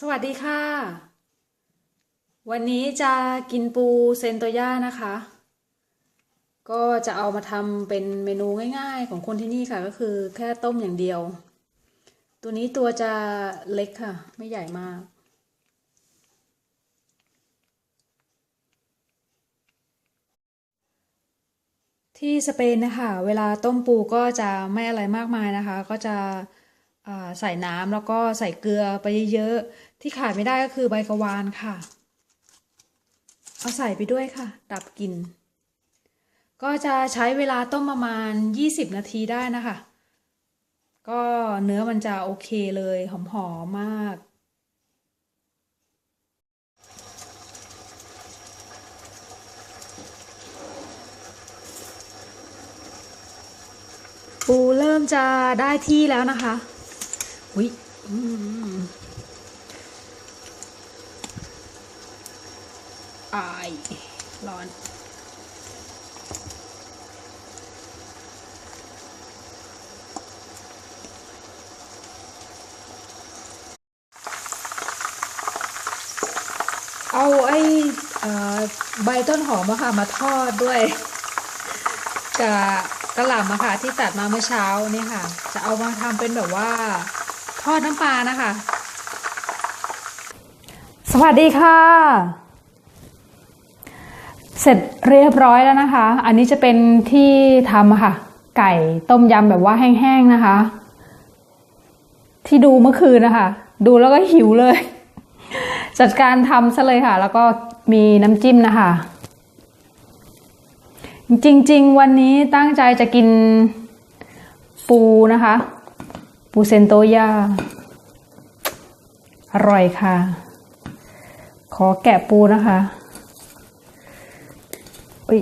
สวัสดีค่ะ วันนี้จะกินปูเซนโตย่านะคะ ก็จะเอามาทำเป็นเมนูง่ายๆ ของคนที่นี่ค่ะ ก็คือแค่ต้มอย่างเดียว ตัวนี้ตัวจะเล็กค่ะ ไม่ใหญ่มาก ที่สเปนนะคะ เวลาต้มปูก็จะไม่อะไรมากมายนะคะ ก็จะ ใส่น้ำแล้วก็ใส่เกลือไปเยอะๆที่ขาดไม่ได้ก็คือใบกะวานค่ะ เอาใส่ไปด้วยค่ะ ดับกลิ่นก็จะใช้เวลาต้มประมาณ 20 นาทีได้นะคะ ก็เนื้อมันจะโอเคเลยหอมๆมากปูเริ่มจะได้ที่แล้วนะคะ อุ้ยอืมอายร้อนเอาไอ้ใบต้นหอมอะค่ะมาทอดด้วยกับกระหล่ำอะค่ะที่ตัดมาเมื่อเช้านี่ค่ะ จะเอามาทำเป็นแบบว่า ทอดน้ำปลานะคะ สวัสดีค่ะ เสร็จเรียบร้อยแล้วนะคะ อันนี้จะเป็นที่ทำค่ะ ไก่ต้มยำแบบว่าแห้งๆนะคะ ที่ดูเมื่อคืนนะคะ ดูแล้วก็หิวเลย จัดการทำซะเลยค่ะ แล้วก็มีน้ำจิ้มนะคะ จริง ๆ วันนี้ตั้งใจจะกินปูนะคะ ปูเซนโตยาอร่อยค่ะ ขอแกะปูนะคะอุ้ย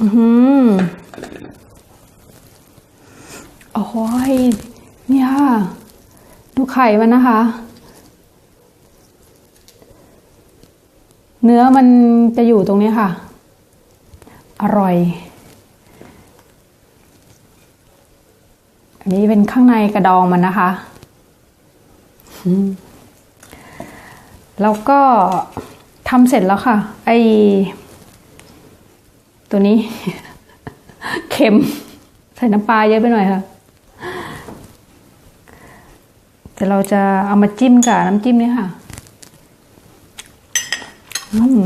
อือหือโอ้ยเนี่ย ดูไข่มันนะคะ เนื้อมันจะอยู่ตรงนี้ค่ะ อร่อย อันนี้เป็นข้างในกระดองมันนะคะ แล้วก็ทำเสร็จแล้วค่ะ ไอตัวนี้ เค็ม ใส่น้ำปลาเยอะไปหน่อยค่ะแต่เราจะเอามาจิ้มกับน้ำจิ้มนี่ค่ะอืม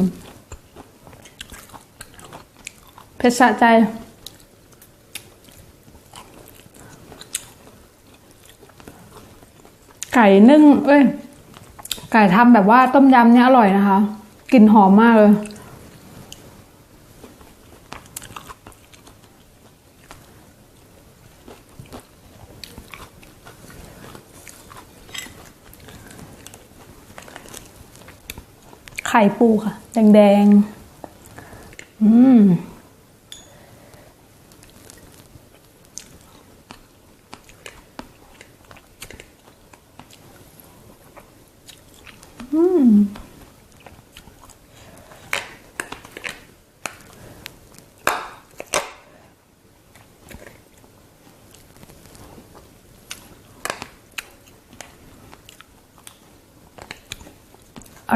เผ็ดสะใจ ไก่นึ่ง เอ้ย ไก่ทำแบบว่าต้มยำเนี่ยอร่อยนะคะกลิ่นหอมมากเลยไข่ปูค่ะ แดงๆ อืม อืม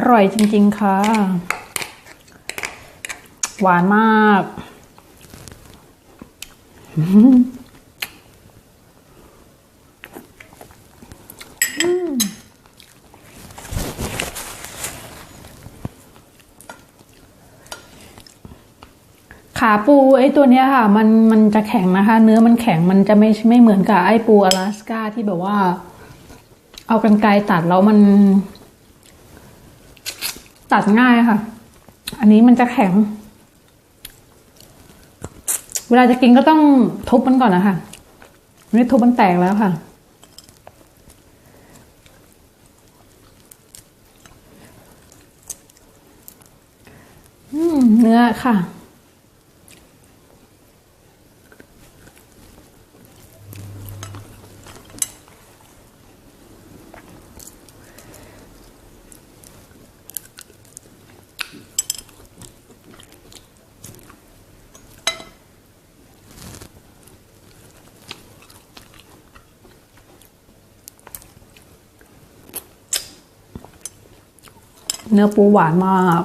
อร่อยจริง ๆ ค่ะ หวานมาก ขาปูไอ้ตัวเนี้ยค่ะ มันมันจะแข็งนะคะ เนื้อมันแข็งมันจะไม่ไม่เหมือนกับไอ้ปูอลาสก้าที่แบบว่า เอากันไกรตัดแล้วมัน ตัดง่ายค่ะ อันนี้มันจะแข็ง เวลาจะกินก็ต้องทุบมันก่อนนะคะนี่ทุบมันแตกแล้วค่ะอืมเนื้อค่ะ นื้อปูหวานมาก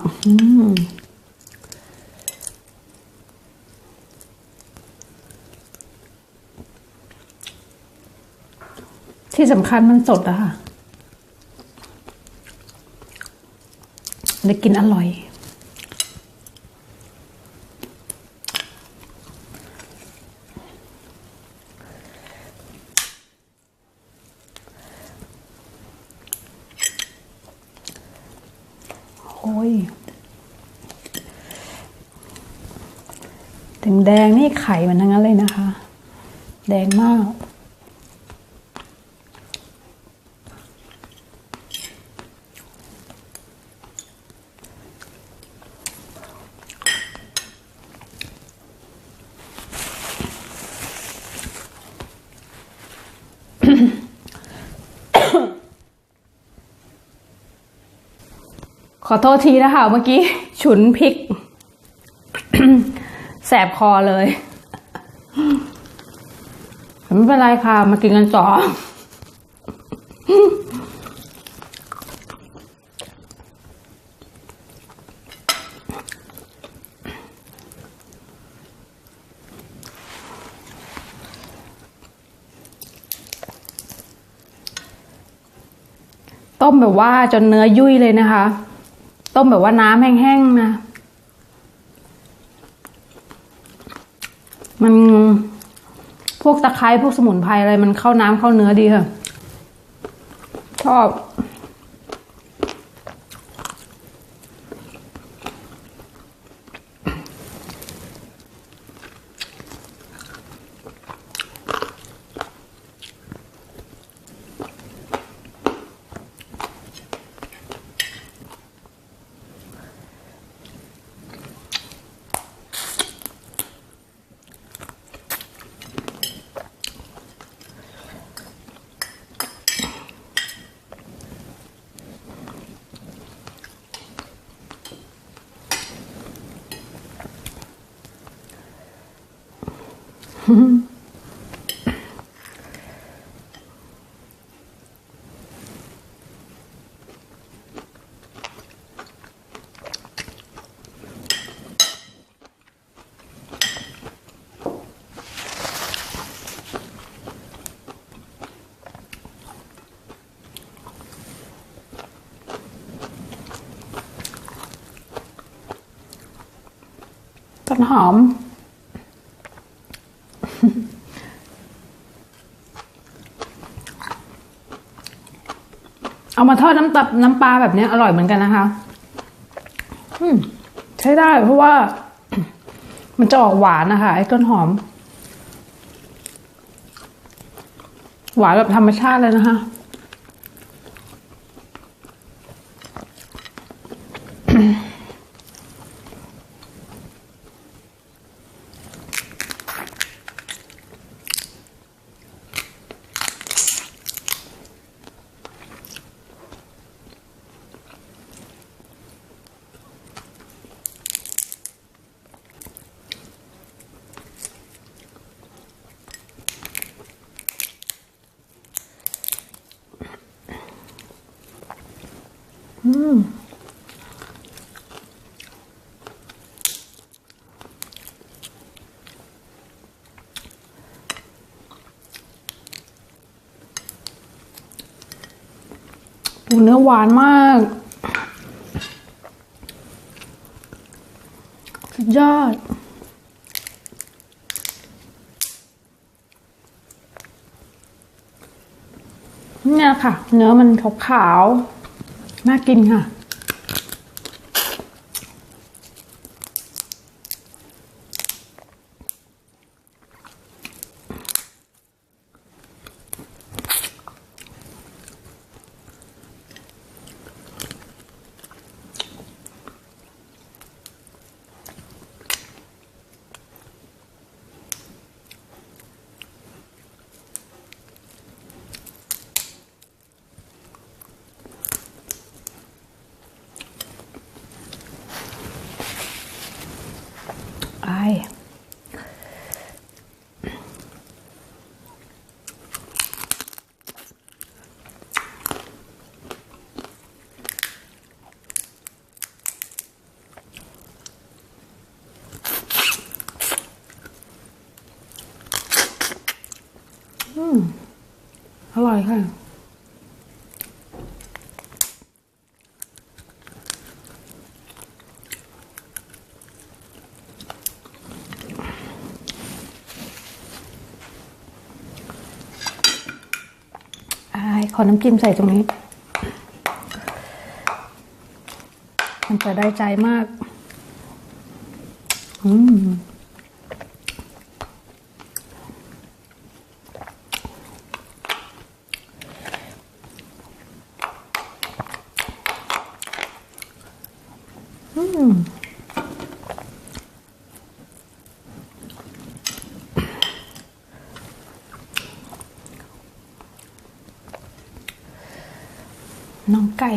ที่สำคัญมันสดอะค่ะได้กินอร่อย ยถึงแดงนี่ไข่มันทั้งนั้นเลยนะคะ แดงมาก ขอโทษทีนะคะเมื่อกี้ฉุนพริก แสบคอเลยแต่ไม่เป็นไรค่ะ มากินกันต่อต้มแบบว่าจนเนื้อยุ่ยเลยนะคะ ต้มแบบว่าน้ำแห้งๆนะ มันพวกตะไคร้พวกสมุนไพรอะไรมันเข้าน้ำเข้าเนื้อดีค่ะ ชอบ ต้นหอม เอามาทอดน้ำตับน้ำปลาแบบนี้อร่อยเหมือนกันนะคะใช้ได้เพราะว่า มันจะออกหวานนะคะ ไอ้ต้นหอม หวานแบบธรรมชาติเลยนะคะ ปูเนื้อหวานมาก สุดยอดเนี่ยค่ะ เนื้อมันขาวๆ น่ากินค่ะ ร่อยค่ะ ขอน้ำจิ้มใส่ตรงนี้ มันจะได้ใจมาก อืม อืม น้องไก่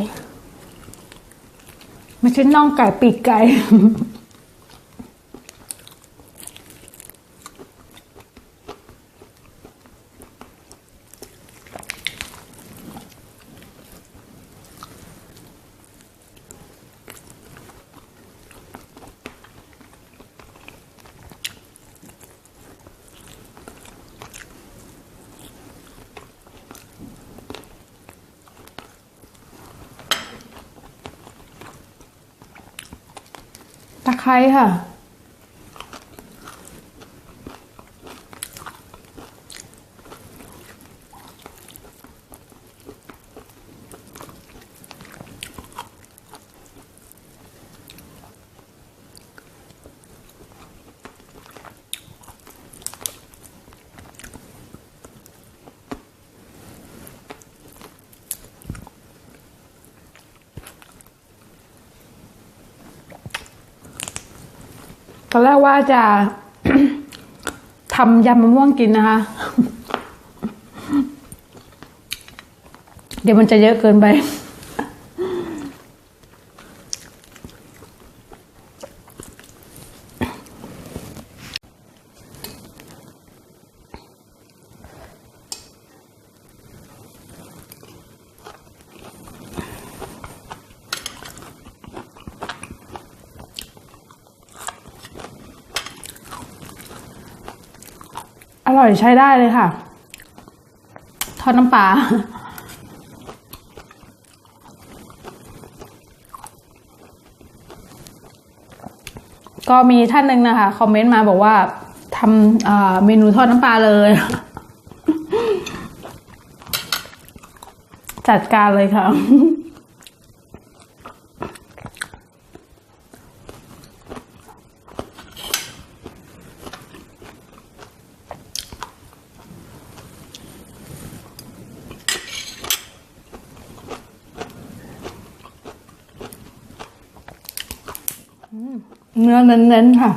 ไม่ใช่น้องไก่ปีกไก่ ตะไคร้ค่ะ อนแรกว่าจะทำยำมะม่วงกินนะคะ เดี๋ยวมันจะเยอะเกินไป อร่อยใช้ได้เลยค่ะ ทอดน้ำปลาก็มีท่านหนึ่งนะคะ คอมเมนต์มาบอกว่าทำเมนูทอดน้ำปลาเลย จัดการเลยค่ะ เนื้อเน้นๆค่ะ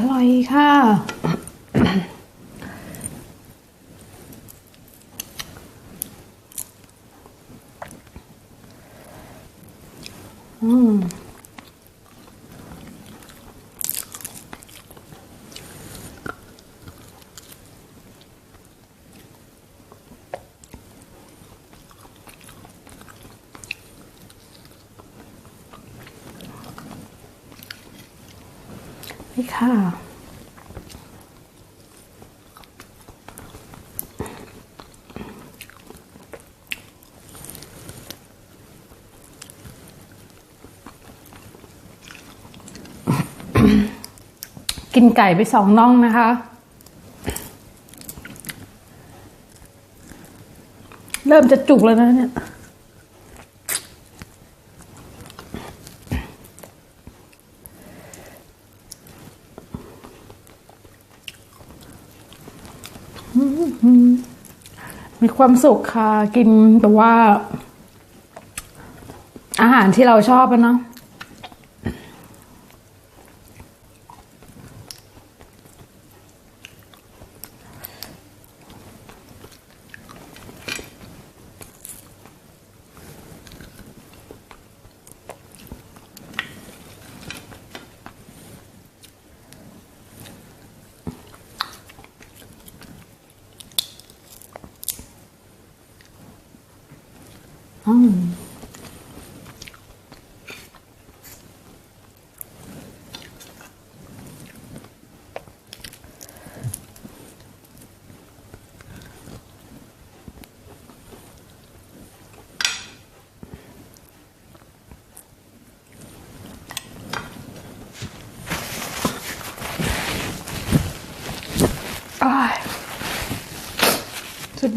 อร่อยค่ะ อืมนี่ค่ะ อ กินไก่ไปสองน่องนะคะ เริ่มจะจุกแล้วนะเนี่ยมีความสุขค่ะ กินแต่ว่า อาหารที่เราชอบอะเนาะ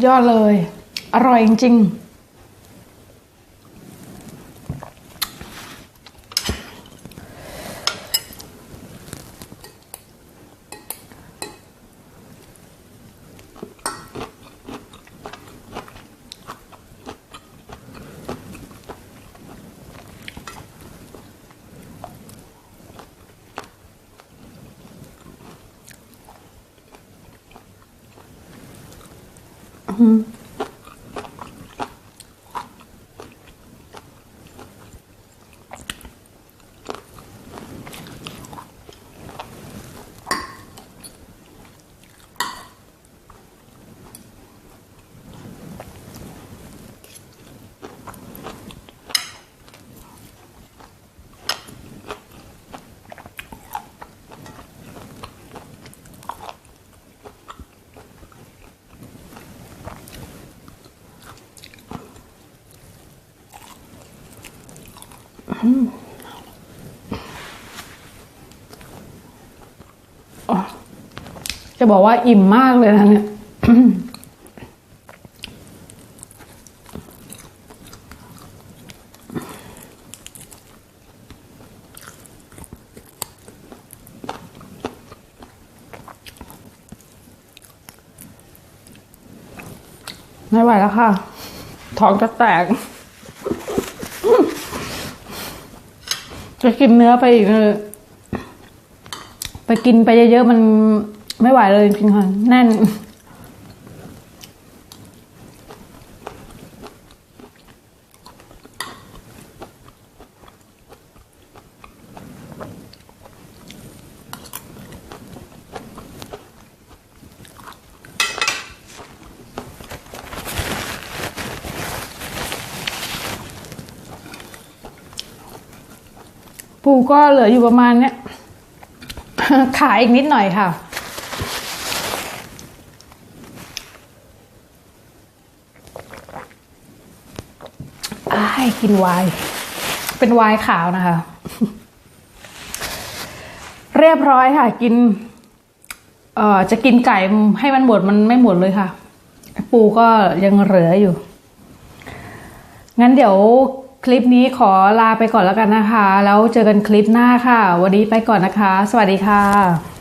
ยอดเลย อร่อยจริง ๆ จะบอกว่าอิ่มมากเลยนะเนี่ยไม่ไหวแล้วค่ะ ท้องจะแตก จะกินเนื้อไปอีกเลยไปกินไปเยอะๆมันไม่ไหวเลยจริงๆค่ะแน่น ปูก็เหลืออยู่ประมาณเนี้ยขายอีกนิดหน่อยค่ะอ้กินไวน์เป็นไวน์ขาวนะคะ เรียบร้อยค่ะ กิน เอ่อ จะกินไก่ให้มันหมดมันไม่หมดเลยค่ะ ปูก็ยังเหลืออยู่ งั้นเดี๋ยว คลิปนี้ขอลาไปก่อนแล้วกันนะคะ แล้วเจอกันคลิปหน้าค่ะ วันนี้ไปก่อนนะคะ สวัสดีค่ะ